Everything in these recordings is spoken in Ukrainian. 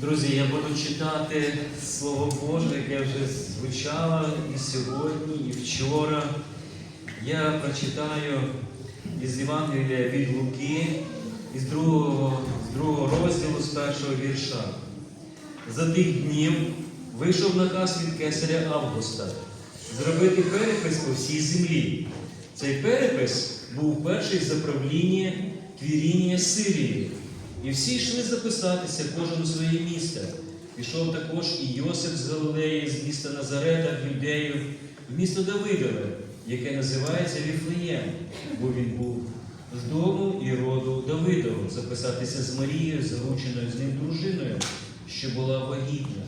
Друзі, я буду читати Слово Боже, яке вже звучало і сьогодні, і вчора. Я прочитаю із Євангелія від Луки, із другого, з другого розділу, з першого вірша. За тих днів вийшов наказ від кесаря Августа зробити перепис по всій землі. Цей перепис був перший за правління Квірінія Сирії. І всі йшли записатися, кожен у своє місце. Пішов також і Йосип з Галилеї, з міста Назарета в Юдею, в місто Давидове, яке називається Віфлеєм, бо він був з дому і роду Давидову, записатися з Марією, зарученою з ним дружиною, що була вагітна.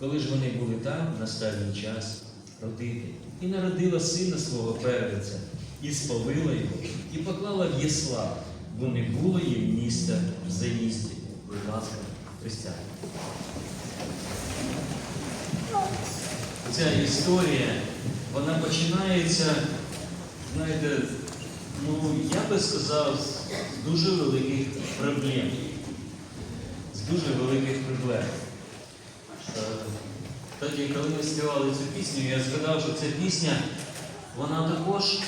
Коли ж вони були там, настав їй час родити. І народила сина свого первенця, і спалила його, і поклала в бо не було їм міста в заїзді. Будь ласка, присядьте. Ця історія, вона починається, знаєте, ну, я би сказав, з дуже великих проблем. З дуже великих проблем. Е, Тоді, коли ми співали цю пісню, я згадав, що ця пісня, вона також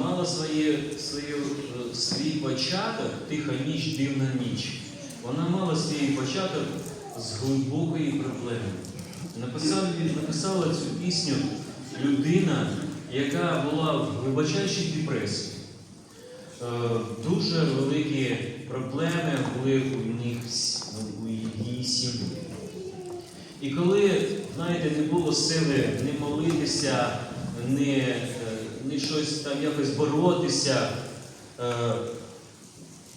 мала своє, свою, е, свій початок, тиха ніч, дивна ніч. Вона мала свій початок з глибокої проблеми. Написав, написала цю пісню людина, яка була в глибочайшій депресії. Е, Дуже великі проблеми були у них у її сім'ї. І коли, знаєте, не було сили не молитися, не, не щось там якось боротися, е,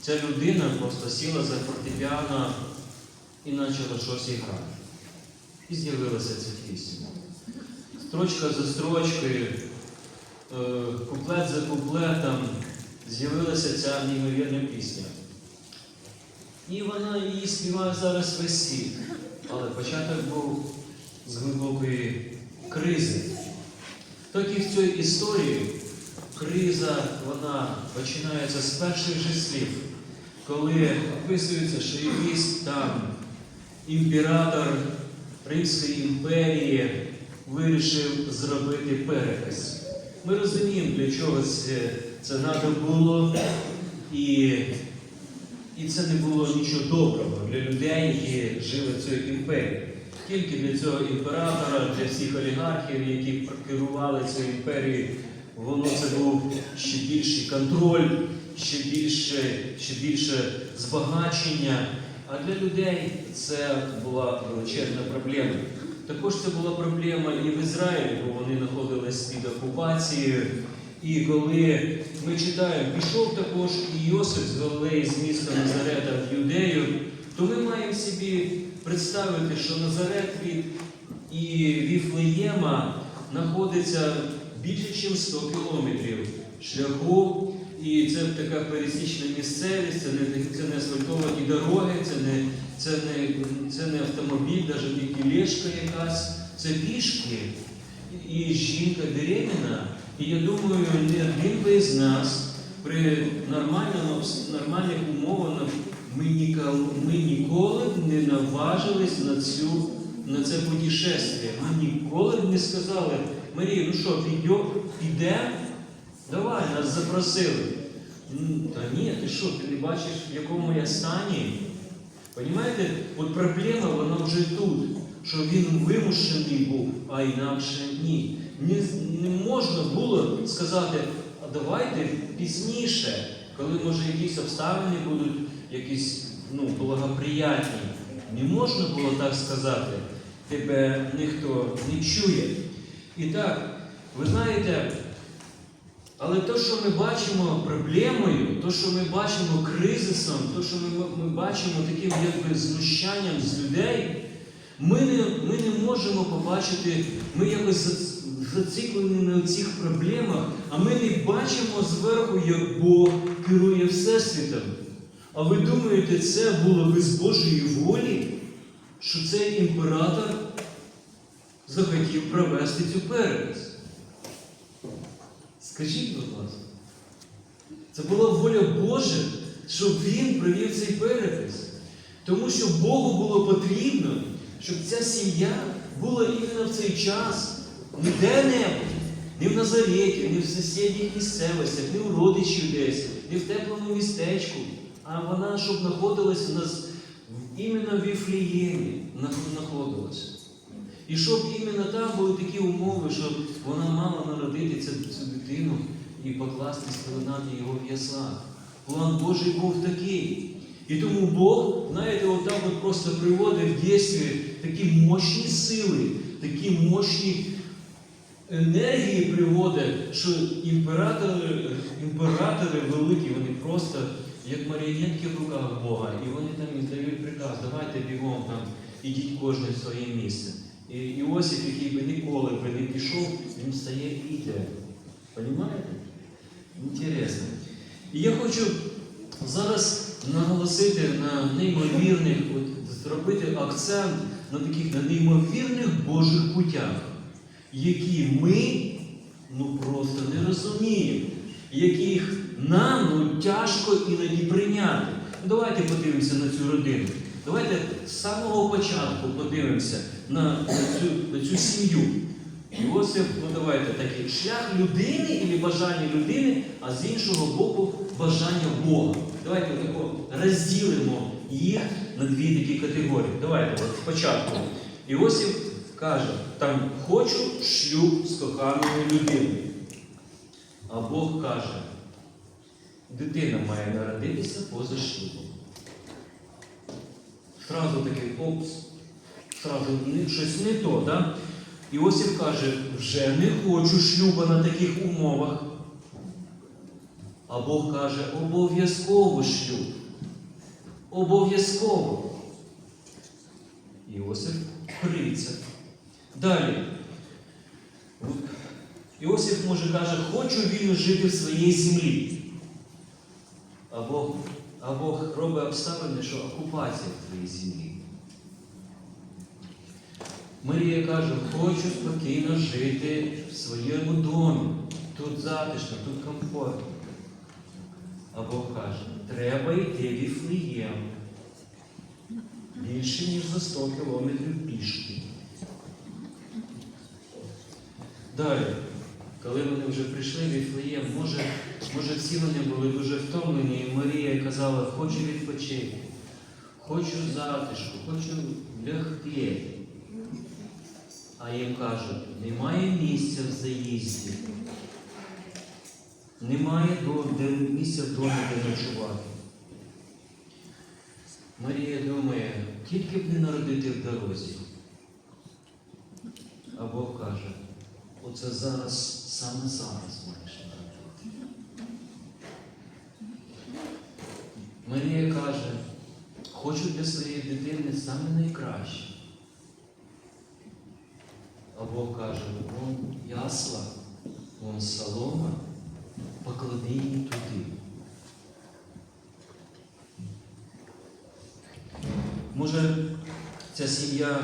ця людина просто сіла за фортепіано і почала щось грати. І з'явилася ця пісня. Строчка за строчкою, е, куплет за куплетом з'явилася ця неймовірна пісня. І вона її співає зараз весь світ. Але початок був з глибокої кризи. Так і в цій історії криза вона починається з перших же слів, коли описується, що якийсь там імператор Римської імперії вирішив зробити перепис. Ми розуміємо, для чого це треба було, і, і це не було нічого доброго для людей, які жили в цій імперії. Тільки для цього імператора, для всіх олігархів, які керували цією імперією, воно це був ще більший контроль, ще більше, ще більше збагачення. А для людей це була величезна проблема. Також це була проблема і в Ізраїлі, бо вони знаходились під окупацією. І коли ми читаємо, пішов також і Йосип з Галилеї з міста Назарета в Юдею, то ми маємо собі представити, що Назарет від і Віфлеєма знаходиться більше, ніж 100 кілометрів шляху. І це така пересічна місцевість, це не, це не асфальтовані дороги, це не, це не, це не автомобіль, навіть не тілешка якась, це пішки. І жінка беременна. І я думаю, не один би з нас при нормальних умовах ми ніколи, б не наважились на, цю, на це путешествие. Ми ніколи б не сказали, Марія, ну що, підемо? Давай, нас запросили. Та ні, ти що, ти не бачиш, в якому я стані? Понімаєте, от проблема вона вже тут, що він вимушений був, а інакше ні. Не, не можна було сказати, а давайте пізніше, коли може якісь обставини будуть якісь ну, благоприятні. Не можна було так сказати, тебе ніхто не чує. І так, ви знаєте, але те, що ми бачимо проблемою, те, що ми бачимо кризисом, те, що ми, ми бачимо таким якби знущанням з людей, ми не, ми не можемо побачити, ми якось зациклені на цих проблемах, а ми не бачимо зверху, як Бог керує Всесвітом. А ви думаєте, це було без Божої волі, що цей імператор захотів провести цю перепис? Скажіть, будь ласка, це була воля Божа, щоб він провів цей перепис. Тому що Богу було потрібно, щоб ця сім'я була іменно в цей час не де-небудь, не в Назареті, не в сусідніх місцевостях, не у родичів десь, не в теплому містечку, а вона, щоб знаходилась у нас іменно в Віфліємі нах- знаходилася. І щоб іменно там були такі умови, щоб вона мала народити цю, дитину і покласти спеленати його в яслах. План Божий був такий. І тому Бог, знаєте, отак от просто приводить в дійстві такі мощні сили, такі мощні енергії приводить, що імператори, імператори великі, вони просто як маріонетки в руках Бога, і вони там віддають приказ, давайте бігом там, ідіть кожен в своє місце. І Іосиф, який би ніколи би не пішов, він стає і йде. Понімаєте? Інтересно. І я хочу зараз наголосити на неймовірних, от, зробити акцент на таких на неймовірних Божих путях, які ми ну просто не розуміємо, яких нам ну, тяжко іноді прийняти. Ну, давайте подивимося на цю родину. Давайте з самого початку подивимося на, на, цю, на цю сім'ю. Іосиф, ну давайте такий шлях людини і бажання людини, а з іншого боку бажання Бога. Давайте тако розділимо їх на дві такі категорії. Давайте от спочатку. Іосиф каже, там хочу шлюб з коханою людиною. А Бог каже, дитина має народитися поза шлюбом. Сразу такий опс, сразу щось не то, да? Іосиф каже, вже не хочу шлюба на таких умовах. А Бог каже, обов'язково шлюб. Обов'язково. Іосиф криться. Далі. Іосиф може каже, хочу вільно жити в своїй землі. А Бог, а Бог робить обставини, що окупація в твоїй землі. Марія каже, хочу спокійно жити в своєму домі. Тут затишно, тут комфортно. А Бог каже, треба йти в Віфлеєм. Більше, ніж за 100 кілометрів пішки. Далі, коли вони вже прийшли в Віфлеєм, може, може всі вони були дуже втомлені, і Марія казала, хочу відпочити, хочу затишку, хочу лягти. А їм кажуть, немає місця в заїзді, немає місця в домі, де ночувати. Марія думає, тільки б не народити в дорозі. А Бог каже, оце зараз, саме зараз маєш народити. Марія каже, хочу для своєї дитини саме найкраще. А Бог каже, вон ясла, вон солома, поклади її туди. Може, ця сім'я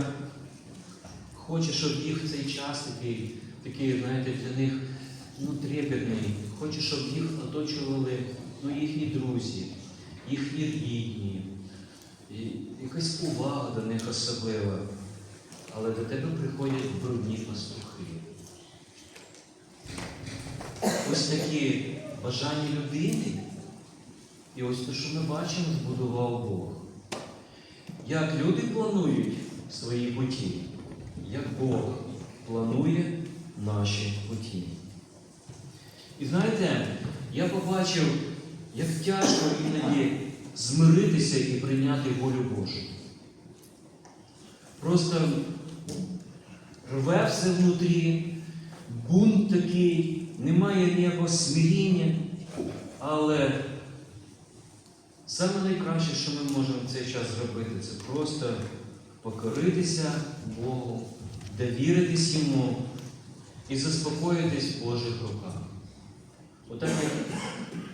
хоче, щоб їх цей час такий, такий знаєте, для них ну, трепетний, хоче, щоб їх оточували ну, їхні друзі, їхні рідні, якась увага до них особлива. Але до тебе приходять брудні пастухи. Ось такі бажання людини, і ось те, що ми бачимо, збудував Бог. Як люди планують свої путі, як Бог планує наші путі. І знаєте, я побачив, як тяжко іноді змиритися і прийняти волю Божу. Просто рве все внутрі, бунт такий, немає ніякого смиріння, але саме найкраще, що ми можемо в цей час зробити, це просто покоритися Богу, довіритись Йому і заспокоїтись в Божих руках. Отак як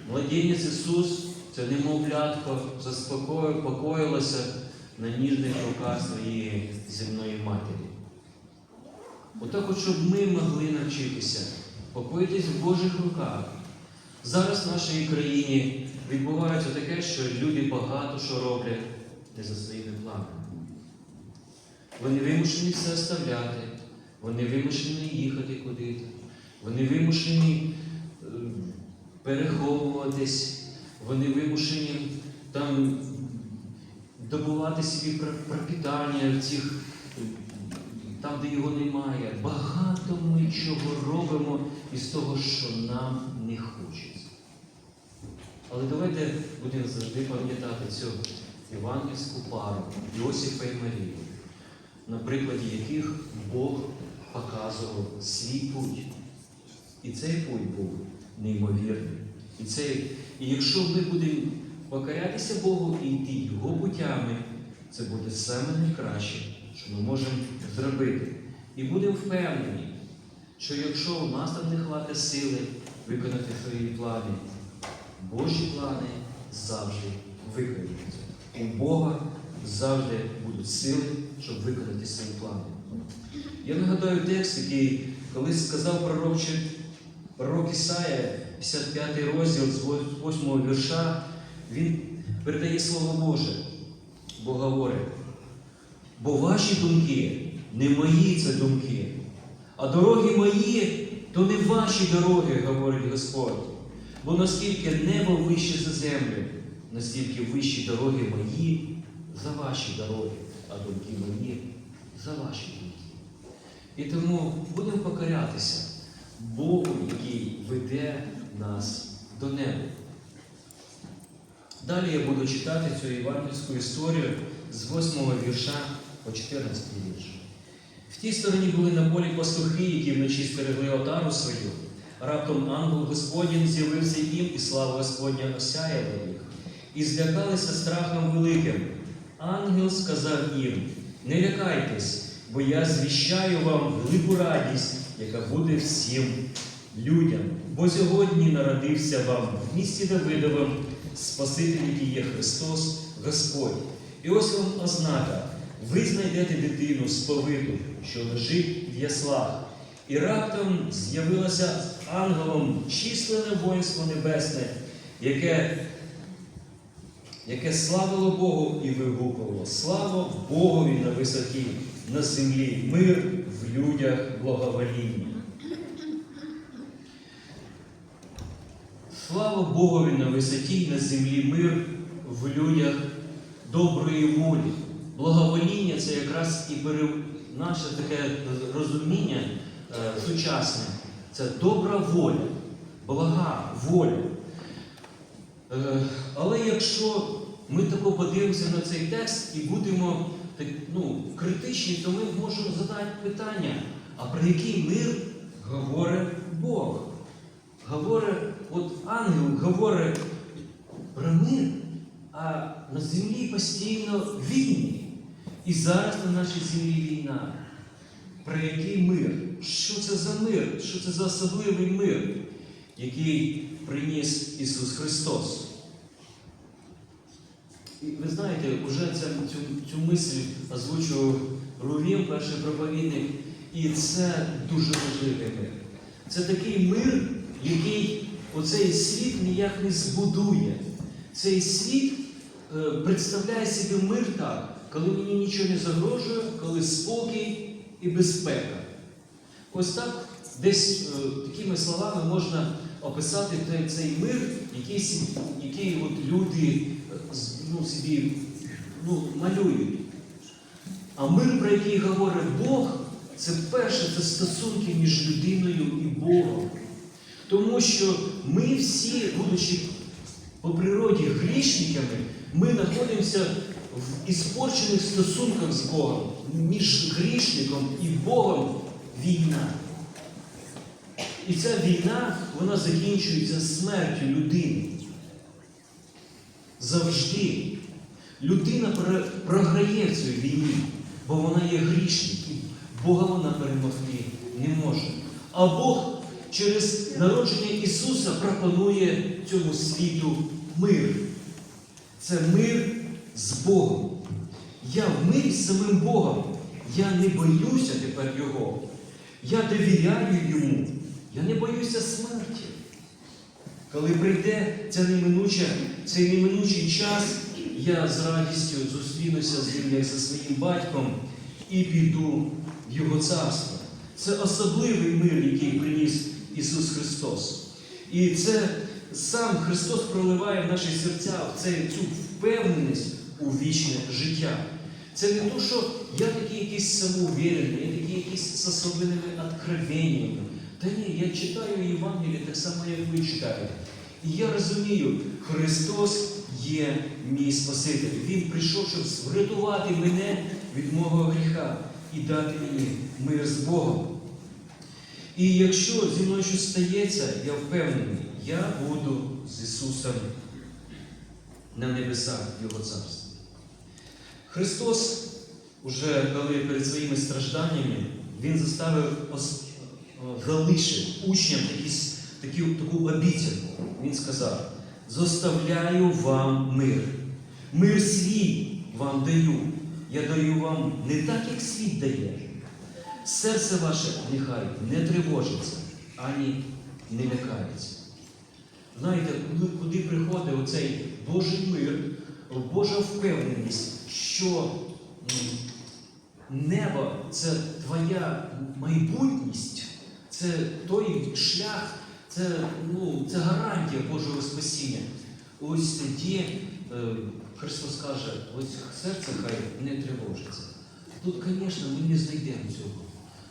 младенець Ісус, це немовлятко, заспокоїлося на ніжних руках своєї земної матері. Отак, от, щоб ми могли навчитися покоїтись в Божих руках. Зараз в нашій країні відбувається таке, що люди багато що роблять, не за своїми планами. Вони вимушені все оставляти, вони вимушені їхати куди-то, вони вимушені переховуватись, вони вимушені там добувати собі пр- пропитання в цих, там, де його немає. Багато ми чого робимо із того, що нам не хочеться. Але давайте будемо завжди пам'ятати цю євангельську пару Йосифа і Марії, на прикладі яких Бог показував свій путь. І цей путь був неймовірний. І, цей, і якщо ми будемо покорятися Богу і йти Його путями, це буде саме найкраще, що ми можемо зробити. І будемо впевнені, що якщо у нас там не хватить сили виконати свої плани, Божі плани завжди виконуються. У Бога завжди будуть сили, щоб виконати свої плани. Я нагадаю текст, який колись сказав пророк, чи- пророк Ісая, 55 розділ з 8 вірша, він передає Слово Боже, бо говорить, бо ваші думки не мої це думки, а дороги мої то не ваші дороги, говорить Господь. Бо наскільки небо вище за землю, настільки вищі дороги мої за ваші дороги, а думки мої за ваші думки. І тому будемо покорятися Богу, який веде нас до неба. Далі я буду читати цю євангельську історію з 8 вірша по 14 вірш. В тій стороні були на полі пастухи, які вночі стерегли отару свою. Раптом ангел Господній з'явився їм, і слава Господня осяяла їх. І злякалися страхом великим. Ангел сказав їм: Не лякайтесь, бо я звіщаю вам велику радість, яка буде всім людям. Бо сьогодні народився вам в місті Давидовим Спаситель, який є Христос, Господь. І ось вам ознака. Ви знайдете дитину сповиту, що лежить в яслах. І раптом з'явилося ангелом численне воїнство небесне, яке, яке славило Богу і вигукувало. Слава Богові на висоті, на землі, мир в людях благовоління. Слава Богові на висоті, на землі мир в людях доброї волі. Благовоління це якраз і пере... наше таке розуміння е, сучасне. Це добра воля, блага воля. Е, але якщо ми тако подивимося на цей текст і будемо ну, критичні, то ми можемо задати питання, а про який мир говорить Бог? Говорить, от ангел говорить про мир, а на землі постійно війни. І зараз на нашій землі війна. Про який мир? Що це за мир? Що це за особливий мир, який приніс Ісус Христос? І ви знаєте, вже ця, цю, цю мисль озвучував Рувім, перший проповідник, і це дуже важливий мир. Це такий мир, який оцей світ ніяк не збудує. Цей світ е, представляє собі мир так, коли мені нічого не загрожує, коли спокій і безпека. Ось так десь е, такими словами можна описати той- цей мир, який, який от люди е, ну, собі ну, малюють. А мир, про який говорить Бог, це перше, це стосунки між людиною і Богом. Тому що ми всі, будучи по природі грішниками, ми знаходимося в іспорчених стосунках з Богом. Між грішником і Богом війна. І ця війна, вона закінчується смертю людини. Завжди. Людина програє в цій війні, бо вона є грішник, і Бога вона перемогти не може. А Бог через народження Ісуса пропонує цьому світу мир. Це мир з Богом. Я в мирі з самим Богом. Я не боюся тепер Його. Я довіряю Йому. Я не боюся смерті. Коли прийде ця неминуча, цей неминучий час, я з радістю зустрінуся з ним як зі своїм батьком і піду в Його царство. Це особливий мир, який приніс Ісус Христос. І це сам Христос проливає в наші серця в цю впевненість у вічне життя. Це не то, що я такий якийсь самоуверений, я такий якийсь з особливими откровеннями. Та ні, я читаю Євангеліє так само, як ви читаєте. І я розумію, Христос є мій Спаситель. Він прийшов, щоб врятувати мене від мого гріха і дати мені мир з Богом. І якщо зі мною щось стається, я впевнений, я буду з Ісусом на небесах Його царстві. Христос, уже коли перед своїми стражданнями, Він заставив залишив учням такі, такі, таку обіцянку. Він сказав: зоставляю вам мир. Мир свій вам даю. Я даю вам не так, як світ дає. Серце ваше нехай не тривожиться, ані не лякається. Знаєте, куди приходить оцей Божий мир, Божа впевненість, що небо це твоя майбутність, це той шлях, це, ну, це гарантія Божого спасіння. Ось тоді е, Христос каже, ось серце хай не тривожиться. Тут, звісно, ми не знайдемо цього.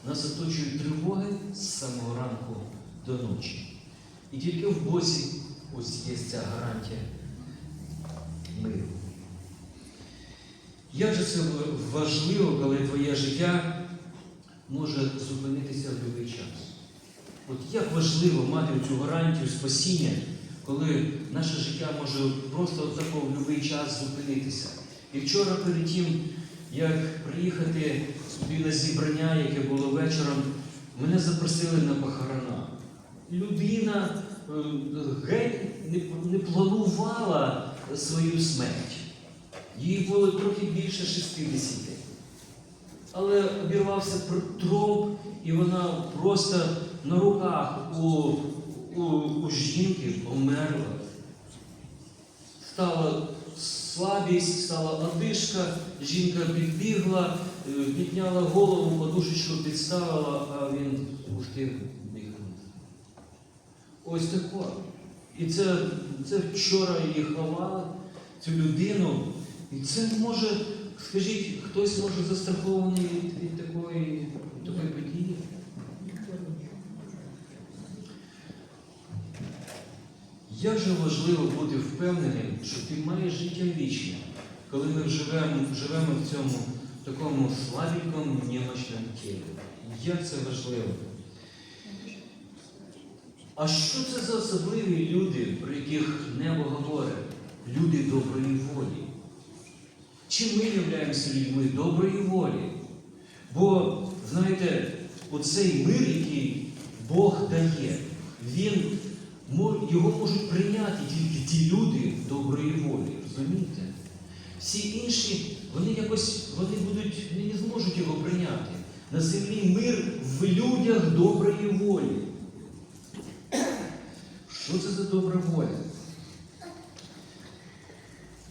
Нас оточують тривоги з самого ранку до ночі. І тільки в Бозі ось є ця гарантія миру. Як же це важливо, коли твоє життя може зупинитися в будь-який час? От як важливо мати цю гарантію спасіння, коли наше життя може просто от в будь-який час зупинитися. І вчора перед тим, як приїхати сюди на зібрання, яке було вечором, мене запросили на похорона. Людина е, геть не, планувала свою смерть. Їй було трохи більше 60. Але обірвався тромб, і вона просто на руках у, у, у жінки померла. Стала слабість, стала одишка, жінка підбігла, е, підняла голову, подушечку підставила, а він ушки дихнув. Ось тако. І це, це вчора її ховали, цю людину. І це може, скажіть, хтось може застрахований від, від такої, від такої події? Як же важливо бути впевненим, що ти маєш життя вічне, коли ми живемо, живемо в цьому такому слабенькому, немощному тілі. Як це важливо? А що це за особливі люди, про яких небо говорить? Люди доброї волі. Чим ми являємося людьми доброї волі? Бо, знаєте, оцей мир, який Бог дає, він, його можуть прийняти тільки ті люди доброї волі. Розумієте? Всі інші, вони якось вони будуть, вони не зможуть його прийняти. На землі мир в людях доброї волі. Що це за добра воля?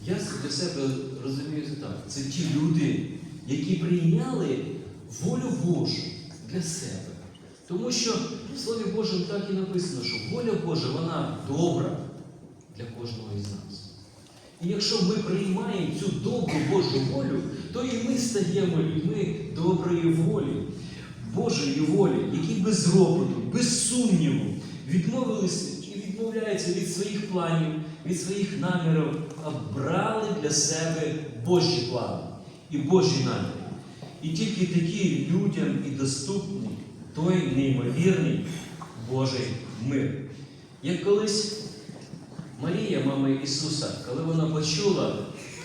Я для себе розумію це так. Це ті люди, які прийняли волю Божу для себе. Тому що в Слові Божому так і написано, що воля Божа, вона добра для кожного із нас. І якщо ми приймаємо цю добру Божу волю, то і ми стаємо людьми доброї волі, Божої волі, які без ропоту, без сумніву відмовилися і відмовляються від своїх планів, від своїх намірів, а брали для себе Божі плани і Божі наміри. І тільки такі людям і доступний той неймовірний Божий мир. Як колись Марія, мама Ісуса, коли вона почула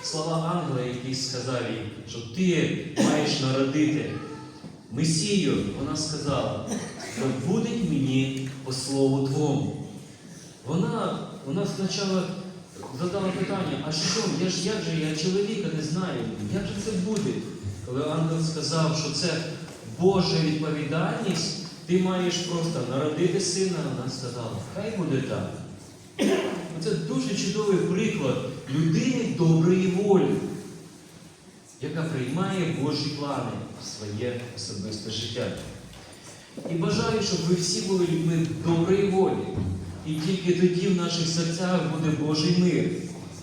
слова ангела, який сказав їй, що ти маєш народити Месію, вона сказала, що буде мені по слову Твому. Вона, вона спочатку задала питання, а що, я ж як же я чоловіка не знаю, як же це буде? Коли ангел сказав, що це Божа відповідальність, ти маєш просто народити сина, вона сказала, хай буде так. Це дуже чудовий приклад, людини доброї волі, яка приймає Божі плани в своє особисте життя. І бажаю, щоб ви всі були людьми доброї волі. І тільки тоді в наших серцях буде Божий мир,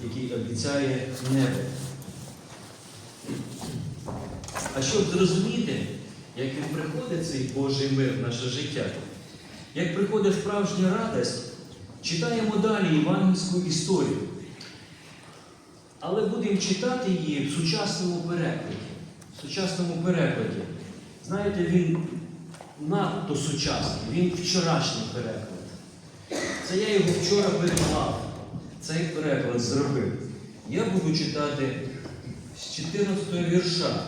який обіцяє небо. А щоб зрозуміти, як він приходить цей Божий мир в наше життя, як приходить справжня радість, читаємо далі євангельську історію. Але будемо читати її в сучасному перекладі. В сучасному перекладі. Знаєте, він надто сучасний, він вчорашній переклад. Це я його вчора переклав. Цей переклад зробив. Я буду читати з 14 вірша.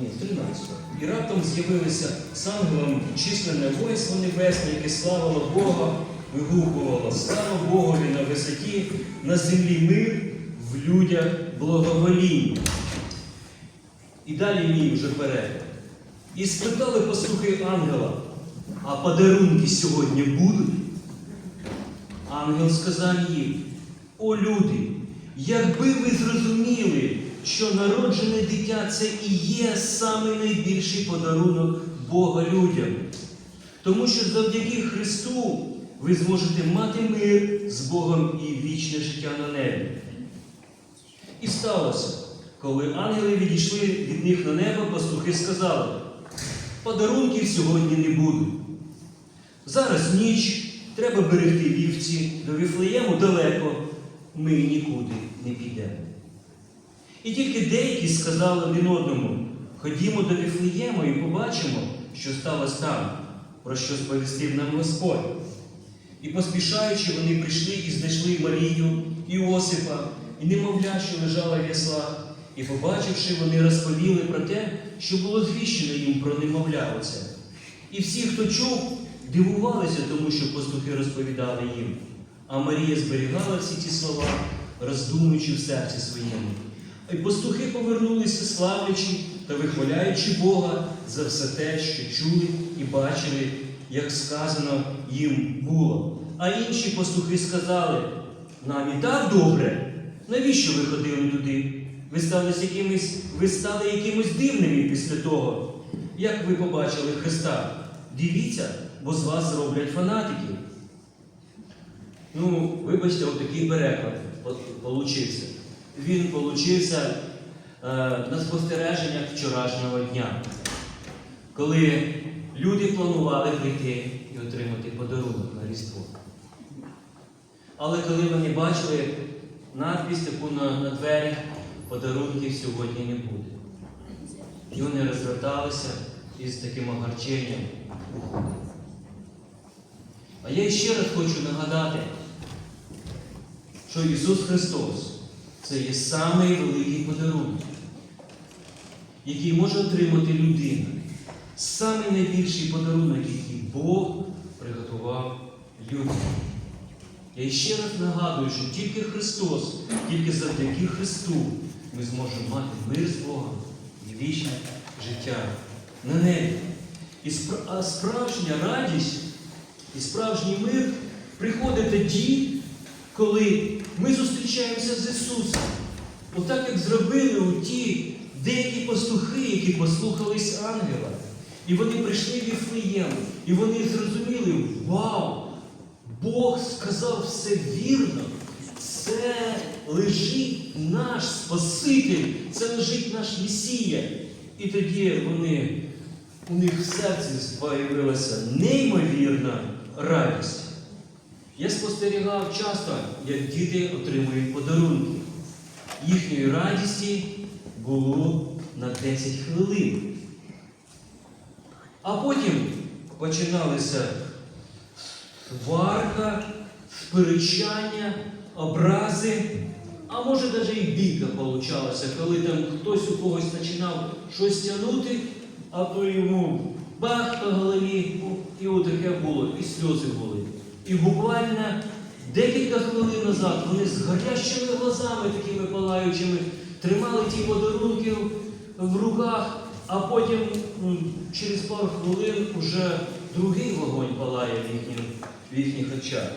Ні, 13. І раптом з'явилися з ангелом численне воїнство небесне, яке славило Бога, вигукувало слава Богові на висоті, на землі мир, в людях благовоління. І далі мій вже переклад. І спитали пастухи ангела, а подарунки сьогодні будуть? Ангел сказав їм, о люди, якби ви зрозуміли, що народжене дитя це і є самий найбільший подарунок Бога людям. Тому що завдяки Христу ви зможете мати мир з Богом і вічне життя на небі. І сталося, коли ангели відійшли від них на небо, пастухи сказали, подарунків сьогодні не буде. Зараз ніч, треба берегти вівці, до Віфлеєму далеко, ми нікуди не підемо. І тільки деякі сказали один одному, ходімо до Віфлеєму і побачимо, що сталося там, про що сповістив нам Господь. І поспішаючи, вони прийшли і знайшли Марію, Іосипа, і немовля, що лежала в яслах. І побачивши, вони розповіли про те, що було звіщено їм про немовля оце. І всі, хто чув, дивувалися тому, що пастухи розповідали їм. А Марія зберігала всі ці слова, роздумуючи в серці своєму. І пастухи повернулися, славлячи та вихваляючи Бога за все те, що чули і бачили, як сказано їм було. А інші пастухи сказали, нам і так добре. Навіщо ви ходили туди? Ви стали якимось, ви стали якимось дивними після того, як ви побачили Христа. Дивіться, бо з вас зроблять фанатиків. Ну, вибачте, отакий переклад получився. Він получився е, на спостереженнях вчорашнього дня, коли люди планували прийти і отримати подарунок на Різдво. Але коли вони бачили надпись таку на, на двері, подарунків сьогодні не буде. І вони розверталися із таким огорченням. А я ще раз хочу нагадати, що Ісус Христос це є самий великий подарунок, який може отримати людина. Самий найбільший подарунок, який Бог приготував людям. Я ще раз нагадую, що тільки Христос, тільки завдяки Христу ми зможемо мати мир з Богом і вічне життя на небі. І справжня радість і справжній мир приходить тоді, коли ми зустрічаємося з Ісусом. Отак, як зробили у ті деякі пастухи, які послухались ангела. І вони прийшли в Віфлеєм, і вони зрозуміли, вау! Бог сказав все вірно. Це лежить наш Спаситель, це лежить наш Месія. І тоді вони, у них в серці з'явилася неймовірна радість. Я спостерігав часто, як діти отримують подарунки. Їхньої радісті було на 10 хвилин. А потім починалися сварка, сперечання, образи, а може навіть і бійка получалася, коли там хтось у когось починав щось тягнути, а то йому бах по голові, і отаке було, і сльози були. І буквально декілька хвилин назад вони з гарячими глазами, такими палаючими, тримали ті подарунки в руках, а потім через пару хвилин уже другий вогонь палає в, їхнім, в їхніх очах.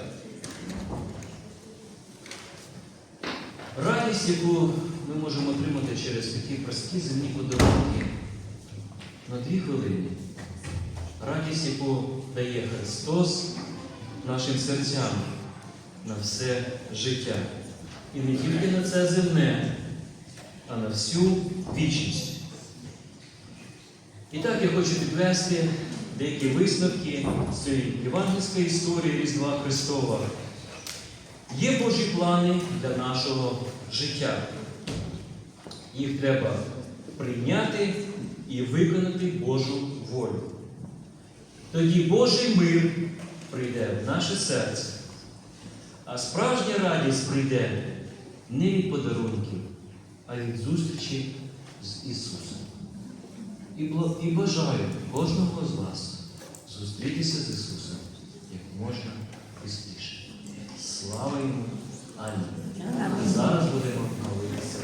Радість, яку ми можемо отримати через такі прості земні подарунки на дві хвилини. Радість, яку дає Христос нашим серцям на все життя. І не тільки на це земне, а на всю вічність. І так я хочу підвести деякі висновки з цієї євангельської історії Різдва Христова. Є Божі плани для нашого життя. Їх треба прийняти і виконати Божу волю. Тоді Божий мир прийде в наше серце, а справжня радість прийде не від подарунків, а від зустрічі з Ісусом. І бажаю кожного з вас зустрітися з Ісусом як можна пізніше. Слава йому! Амінь! Зараз будемо молитися.